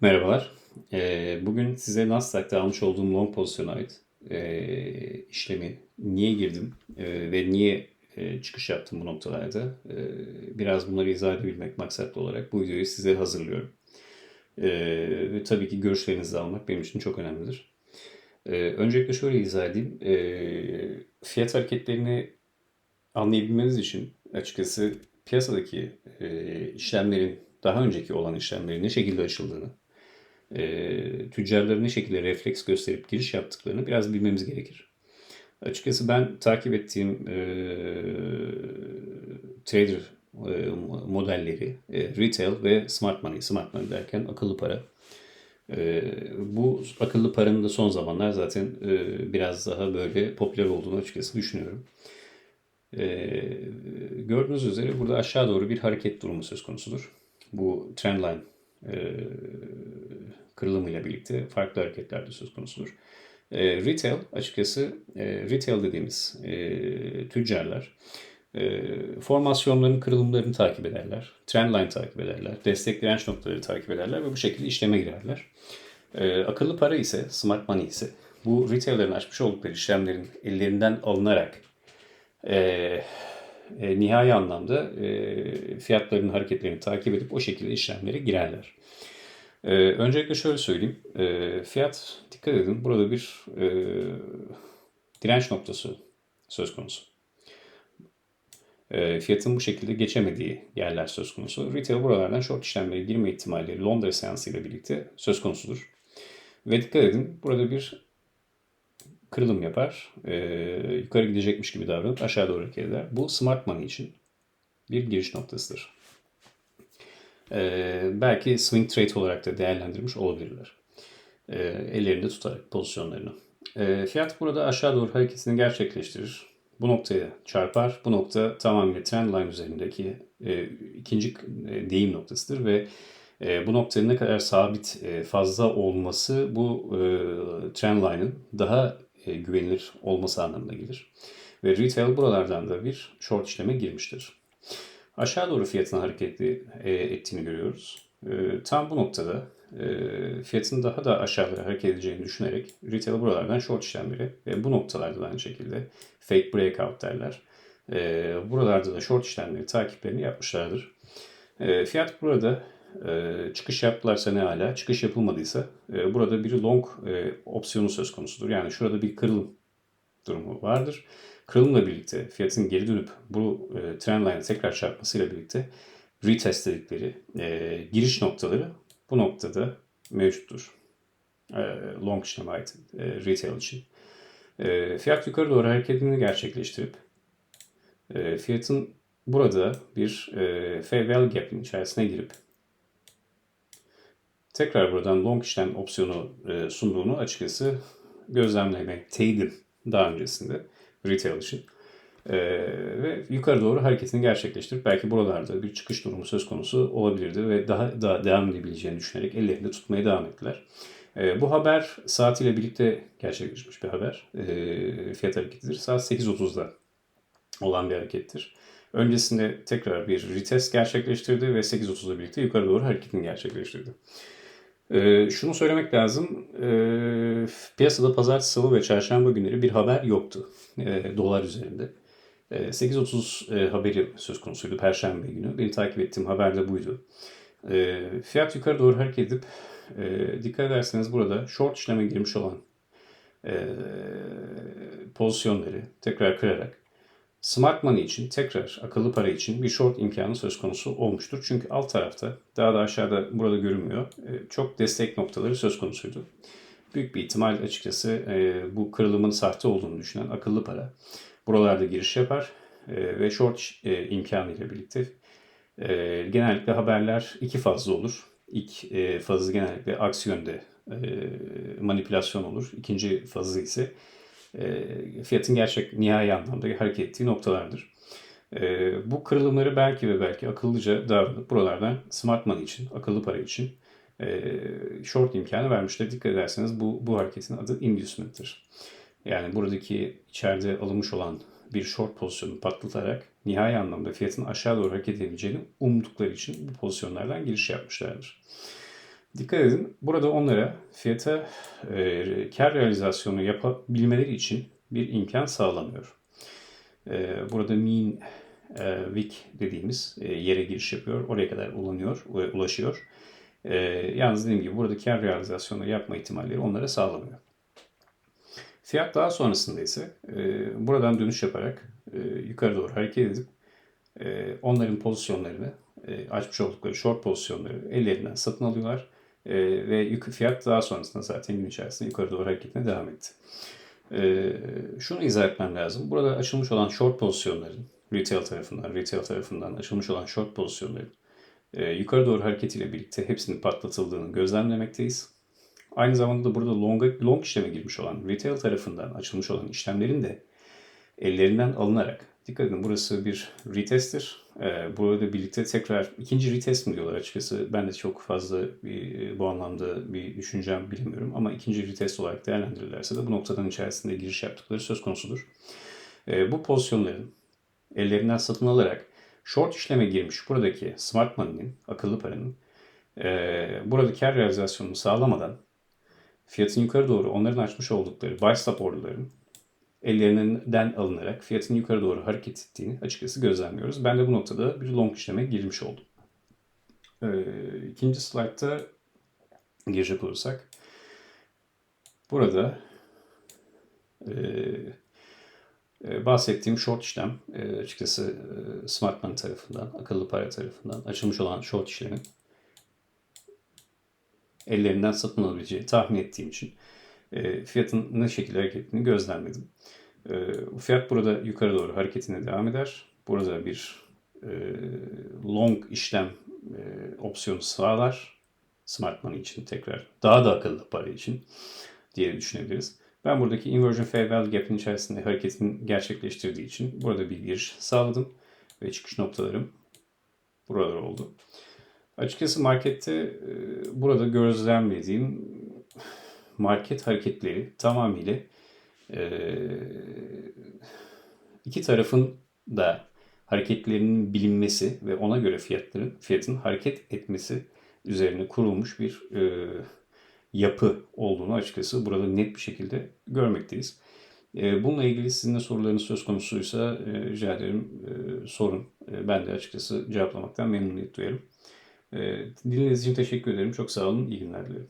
Merhabalar. Ee, bugün size Nasdaq'ta almış olduğum long pozisyona ait ee, işlemi niye girdim ee, ve niye e, çıkış yaptım bu noktalarda biraz bunları izah edebilmek maksatlı olarak bu videoyu size hazırlıyorum. Ve tabii ki görüşlerinizi almak benim için çok önemlidir. Öncelikle şöyle izah edeyim. Fiyat hareketlerini anlayabilmeniz için açıkçası piyasadaki e, işlemlerin daha önceki olan işlemlerin ne şekilde açıldığını e, tüccarların ne şekilde refleks gösterip giriş yaptıklarını biraz bilmemiz gerekir. Açıkçası ben takip ettiğim e, trader e, modelleri e, retail ve smart money, smart money derken akıllı para. E, bu akıllı paranın da son zamanlar zaten e, biraz daha böyle popüler olduğunu açıkçası düşünüyorum. E, gördüğünüz üzere burada aşağı doğru bir hareket durumu söz konusudur. Bu trendline e, kırılımıyla birlikte farklı hareketler de söz konusudur. E, retail açıkçası e, retail dediğimiz e, tüccarlar e, formasyonların kırılımlarını takip ederler. Trendline takip ederler. Destek direnç noktaları takip ederler ve bu şekilde işleme girerler. E, akıllı para ise, smart money ise bu retailer'ın açmış oldukları işlemlerin ellerinden alınarak e, e, nihai anlamda e, fiyatların hareketlerini takip edip o şekilde işlemlere girerler. Ee, öncelikle şöyle söyleyeyim. Ee, fiyat dikkat edin. Burada bir e, direnç noktası söz konusu. E, fiyatın bu şekilde geçemediği yerler söz konusu. Retail buralardan short işlemlere girme ihtimalleri Londra seansı ile birlikte söz konusudur. Ve dikkat edin burada bir kırılım yapar. E, yukarı gidecekmiş gibi davranıp aşağı doğru hareket eder. Bu smart money için bir giriş noktasıdır. Ee, belki swing trade olarak da değerlendirmiş olabilirler. Ee, ellerinde tutarak pozisyonlarını. Ee, fiyat burada aşağı doğru hareketini gerçekleştirir. Bu noktaya çarpar. Bu nokta tamamen trendline üzerindeki e, ikinci e, deyim noktasıdır ve e, bu noktanın ne kadar sabit e, fazla olması bu e, trendline'ın daha e, güvenilir olması anlamına gelir. Ve retail buralardan da bir short işleme girmiştir aşağı doğru fiyatın hareketli e, ettiğini görüyoruz. E, tam bu noktada e, fiyatın daha da aşağılara hareket edeceğini düşünerek retail buralardan short işlemleri ve bu noktalarda da aynı şekilde fake breakout derler. Buralarda da short işlemleri takiplerini yapmışlardır. Fiyat burada çıkış yaptılarsa ne hala, çıkış yapılmadıysa burada bir long opsiyonu söz konusudur. Yani şurada bir kırılım durumu vardır. Kırılımla birlikte fiyatın geri dönüp bu e, trendline'e tekrar çarpmasıyla birlikte retest dedikleri e, giriş noktaları bu noktada mevcuttur. E, long işleme ait e, retail için. E, fiyat yukarı doğru hareketini gerçekleştirip e, fiyatın burada bir e, fair gap'in içerisine girip tekrar buradan long işlem opsiyonu e, sunduğunu açıkçası gözlemlemekteydim daha öncesinde retail için. Ee, ve yukarı doğru hareketini gerçekleştirip belki buralarda bir çıkış durumu söz konusu olabilirdi ve daha da devam edebileceğini düşünerek ellerinde tutmaya devam ettiler. Ee, bu haber saatiyle birlikte gerçekleşmiş bir haber. Ee, fiyat hareketidir. Saat 8.30'da olan bir harekettir. Öncesinde tekrar bir retest gerçekleştirdi ve 8.30'da birlikte yukarı doğru hareketini gerçekleştirdi. Ee, şunu söylemek lazım. Ee, piyasada pazartesi, salı ve çarşamba günleri bir haber yoktu e, dolar üzerinde. E, 8.30 e, haberi söz konusuydu Perşembe günü. Beni takip ettiğim haber de buydu. E, fiyat yukarı doğru hareket edip e, dikkat ederseniz burada short işleme girmiş olan e, pozisyonları tekrar kırarak Smart Money için tekrar akıllı para için bir short imkanı söz konusu olmuştur. Çünkü alt tarafta daha da aşağıda burada görünmüyor. E, çok destek noktaları söz konusuydu. Büyük bir ihtimal açıkçası e, bu kırılımın sahte olduğunu düşünen akıllı para buralarda giriş yapar e, ve short imkanı ile birlikte genellikle haberler iki fazla olur. İlk fazı genellikle aksi manipülasyon olur. İkinci fazı ise fiyatın gerçek nihai anlamda hareket ettiği noktalardır. E, bu kırılımları belki ve belki akıllıca davranıp buralardan smart money için, akıllı para için e, short imkanı vermişler. Dikkat ederseniz bu, bu hareketin adı inducement'tir. Yani buradaki içeride alınmış olan bir short pozisyonu patlatarak nihai anlamda fiyatın aşağı doğru hareket edebileceğini umdukları için bu pozisyonlardan giriş yapmışlardır. Dikkat edin, burada onlara fiyata e, kar realizasyonu yapabilmeleri için bir imkan sağlanıyor. E, burada mean e, wick dediğimiz e, yere giriş yapıyor. Oraya kadar ulanıyor, ulaşıyor. E, yalnız dediğim gibi burada kar realizasyonu yapma ihtimalleri onlara sağlanıyor. Fiyat daha sonrasında ise e, buradan dönüş yaparak e, yukarı doğru hareket edip e, onların pozisyonlarını e, açmış oldukları short pozisyonları ellerinden satın alıyorlar e, ve fiyat daha sonrasında zaten gün içerisinde yukarı doğru hareketine devam etti. E, şunu izah etmem lazım. Burada açılmış olan short pozisyonların retail tarafından, retail tarafından açılmış olan short pozisyonların e, yukarı doğru hareketiyle birlikte hepsinin patlatıldığını gözlemlemekteyiz. Aynı zamanda da burada long, long işleme girmiş olan retail tarafından açılmış olan işlemlerin de ellerinden alınarak dikkat edin burası bir retest'tir. Ee, burada birlikte tekrar ikinci retest mi diyorlar açıkçası ben de çok fazla bir, bu anlamda bir düşüncem bilmiyorum ama ikinci retest olarak değerlendirirlerse de bu noktadan içerisinde giriş yaptıkları söz konusudur. Ee, bu pozisyonların ellerinden satın alarak short işleme girmiş buradaki smart money'nin, akıllı paranın e, burada kar realizasyonunu sağlamadan fiyatın yukarı doğru onların açmış oldukları buy stop order'ların ellerinden alınarak fiyatın yukarı doğru hareket ettiğini açıkçası gözlemliyoruz. Ben de bu noktada bir long işleme girmiş oldum. Ee, ikinci slaytta girecek olursak burada e, e, bahsettiğim short işlem e, açıkçası e, Smart Money tarafından, akıllı para tarafından açılmış olan short işlemin ellerinden satın alabileceği tahmin ettiğim için e, fiyatın ne şekilde hareket ettiğini gözlemledim. E, fiyat burada yukarı doğru hareketine devam eder. Burada bir e, long işlem e, opsiyonu sağlar. Smart Money için tekrar daha da akıllı para için diye düşünebiliriz. Ben buradaki inversion fair value gap'in içerisinde hareketini gerçekleştirdiği için burada bir giriş sağladım ve çıkış noktalarım buralar oldu. Açıkçası markette e, burada gözlemlediğim market hareketleri tamamıyla e, iki tarafın da hareketlerinin bilinmesi ve ona göre fiyatların fiyatın hareket etmesi üzerine kurulmuş bir e, yapı olduğunu açıkçası burada net bir şekilde görmekteyiz. Bununla ilgili sizin de sorularınız söz konusuysa rica ederim sorun. Ben de açıkçası cevaplamaktan memnuniyet duyarım. Dinlediğiniz için teşekkür ederim. Çok sağ olun. İyi günler dilerim.